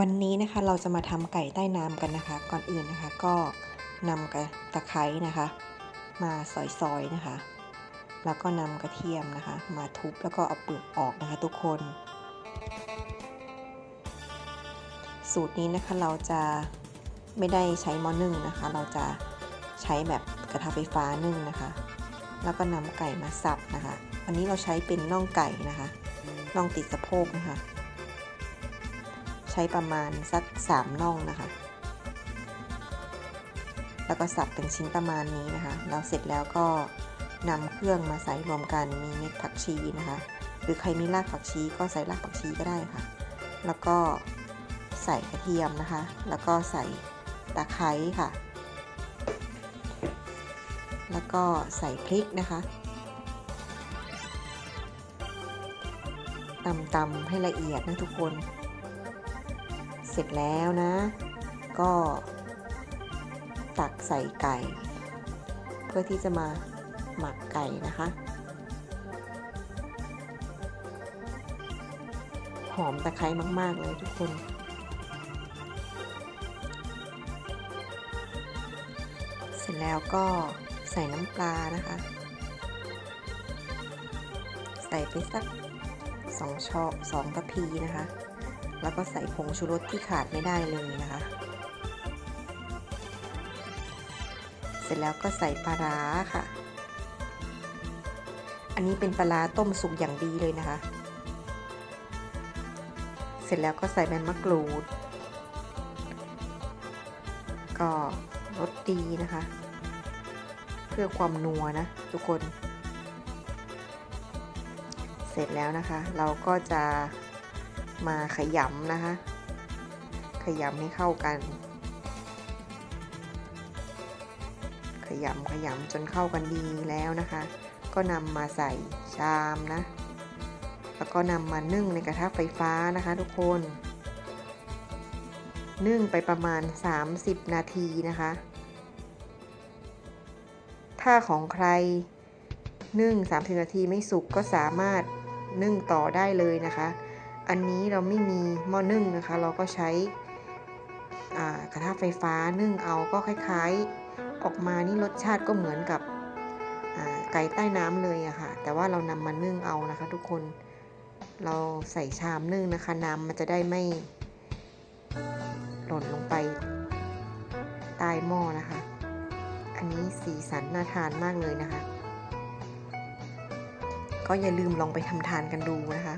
วันนี้นะคะเราจะมาทำไก่ใต้น้ำกันนะคะ ก่อนอื่นนะคะก็นำกระตะไคร้นะคะ มาซอยๆนะคะ แล้วก็นำกระเทียมนะคะ มาทุบแล้วก็เอาเปลือกออกนะคะทุกคน สูตรนี้นะคะเราจะไม่ได้ใช้หม้อนึ่งนะคะ เราจะใช้แบบกระทะไฟฟ้านึ่งนะคะ แล้วก็นำไก่มาสับนะคะ วันนี้เราใช้เป็นน่องไก่นะคะน่องติดสะโพกนะคะ ช้ประมาณสัก3น่องนะคะ แล้วก็สับเป็นชิ้นประมาณนี้นะคะ เราเสร็จแล้วก็นำเครื่องมาใส่รวมกันมีเม็ดผักชีนะคะ หรือใครมีรากผักชีก็ใส่รากผักชีก็ได้ค่ะ แล้วก็ใส่กระเทียมนะคะ แล้วก็ใส่ตะไคร้ค่ะ แล้วก็ใส่พริกนะคะตำๆให้ละเอียดนะทุกคน สร็จแล้วนะ ก็ ตักใส่ไก่ เพื่อที่จะมาหมักไก่นะคะ หอมตะไคร้มาก ๆ เลยทุกคนเสร็จแล้วก็ใส่น้ำปลานะคะ ใส่ไปสักสองช้อนสองกะพีนะคะ แล้วก็ใส่ผงชูรสที่ขาดไม่ได้เลยนะคะ เสร็จแล้วก็ใส่ปลาร้าค่ะ อันนี้เป็นปลาร้าต้มสุกอย่างดีเลยนะคะ เสร็จแล้วก็ใส่ใบมะกรูด ก็รสดีนะคะ เพื่อความนัวนะทุกคน เสร็จแล้วนะคะ เราก็จะ มาขยำนะคะ ขยำให้เข้ากัน ขยำขยำจนเข้ากันดีแล้วนะคะ ก็นำมาใส่ชามนะ แล้วก็นำมานึ่งในกระทะไฟฟ้านะคะ ทุกคน นึ่งไปประมาณ 30 นาทีนะคะ ถ้าของใครนึ่ง 30 นาทีไม่สุกก็สามารถนึ่งต่อได้เลยนะคะ อันนี้เราไม่มีหม้อนึ่งนะคะ เราก็ใช้กระทะไฟฟ้านึ่งเอาก็คล้ายๆ ออกมานี่รสชาติก็เหมือนกับไก่ใต้น้ำเลยอะค่ะ แต่ว่าเรานำมานึ่งเอานะคะ ทุกคนเราใส่ชามนึ่งนะคะ น้ำมันจะได้ไม่หล่นลงไปใต้หม้อนะคะ อันนี้สีสันน่าทานมากเลยนะคะ ก็อย่าลืมลองไปทำทานกันดูนะคะ